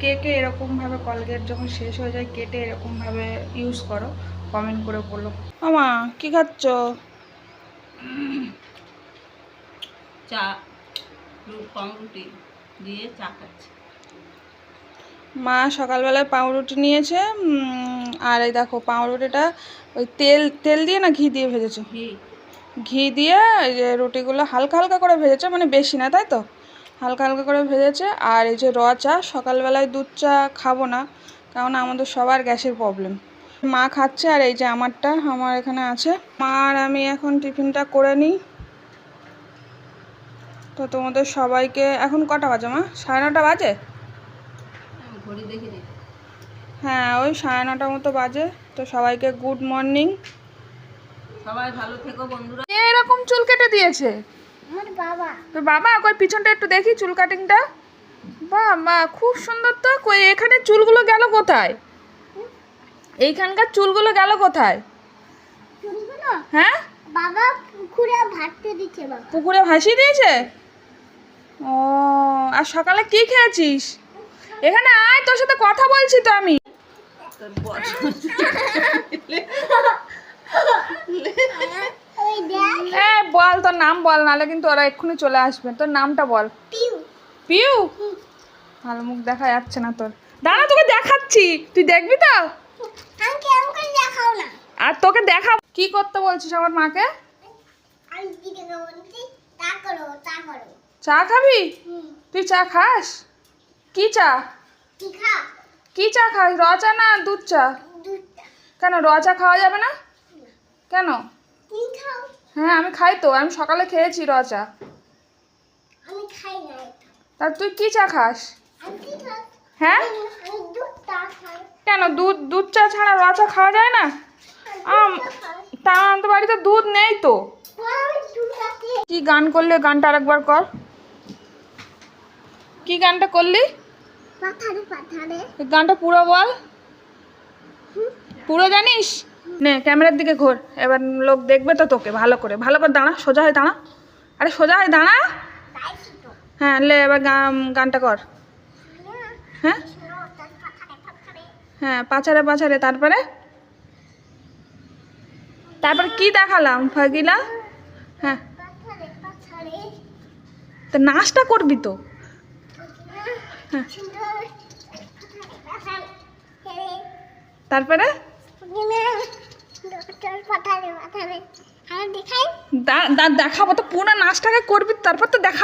কে কে এরকমভাবে কলগেট যখন শেষ হয়ে যায় কেটে এরকমভাবে ইউজ করো। কমেন্ট করে বলো। আমা কি খাচ্ছ? চা পাউরুটি দিয়ে চা খাচ্ছি। মা সকালবেলায় পাউরুটি নিয়েছে আর এই দেখো পাউরুটিটা ওই তেল তেল দিয়ে না ঘি দিয়ে ভেজেছে? ঘি। ঘি দিয়ে যে রুটিগুলো হালকা হালকা করে ভেজেছে মানে বেশি না তাই তো? হালকা হালকা করে ভেজেছে আর এই যে র চা সকালবেলায় দুধ চা খাব না কারণ আমাদের সবার গ্যাসের প্রবলেম। মা খাচ্ছে আর এই যে আমারটা আমার এখানে আছে। মা আর আমি এখন টিফিনটা করে নিই। তো তোমাদের সবাইকে এখন কটা বাজে মা? সাড়ে নটা বাজে? হ্যাঁ ওই সাড়ে নটা মতো বাজে তো সবাইকে গুড মর্নিং। সবাই ভালো থেকো বন্ধুরা। এরকম চুল কেটে দিয়েছে। আমার বাবা। কই পিছনটা একটু দেখি চুল কাটিংটা বাহ মা খুব সুন্দর তো। কই এখানে চুলগুলো গেল কোথায়? এইখানকার চুলগুলো গেল কোথায়? হ্যাঁ? বাবা পুকুরে ভাততে দিচ্ছে পুকুরে ভাসিয়ে দিয়েছে? ও আর সকালে কি খেয়েছিস? এখানে আয় তোর সাথে কথা বলছি তো আমি তোর বর ওই দেখ এ বল তোর নাম বল নাহলে কিন্তু ওরা এক্ষুনি চলে আসবে। তোর নামটা বল। পিউ। পিউ? ভালো মুখ দেখা যাচ্ছে না তোর। দাঁড়া তোকে দেখাচ্ছি। তুই দেখবি তো? দেখাও না। আর তোকে দেখা কি করতে বলছিস আমার মাকে? চা খাবি? তুই চা খাস? কি চা? কি চা খাস? র চা না দুধ চা? কেন র চা খাওয়া যাবে না? কেন? খাও। হ্যাঁ আমি খাই তো। আমি সকালে খেয়েছি র চা আমি খাই না তুই কি চা খাস? হ্যাঁ? কেন? দুধ দুধ চা ছাড়া র চা খাওয়া যায় না? আম তা আমাদের বাড়িতে দুধ নেই তো। কি গান করলে গানটা আরেকবার কর? কি গানটা করলি? গানটা পুরো বল। পুরো জানিস? নে, ক্যামেরার দিকে ঘোর। এবার লোক দেখবে তো তোকে, ভালো করে। ভালো করে দাঁড়া, সোজা হয়ে দাঁড়া। আরে সোজা হয়ে দাঁড়া। হ্যাঁ লে, এবার গান গানটা কর। হ্যাঁ? হ্যাঁ পাছারে পাছারে তারপরে? তারপর কি দেখালাম, ফাগিলা? হ্যাঁ। পাথারে নাচটা করবি তো। হ্যাঁ। তারপরে? দেখাবো তো পুরো নাচটাকে করবি তারপর তো দেখা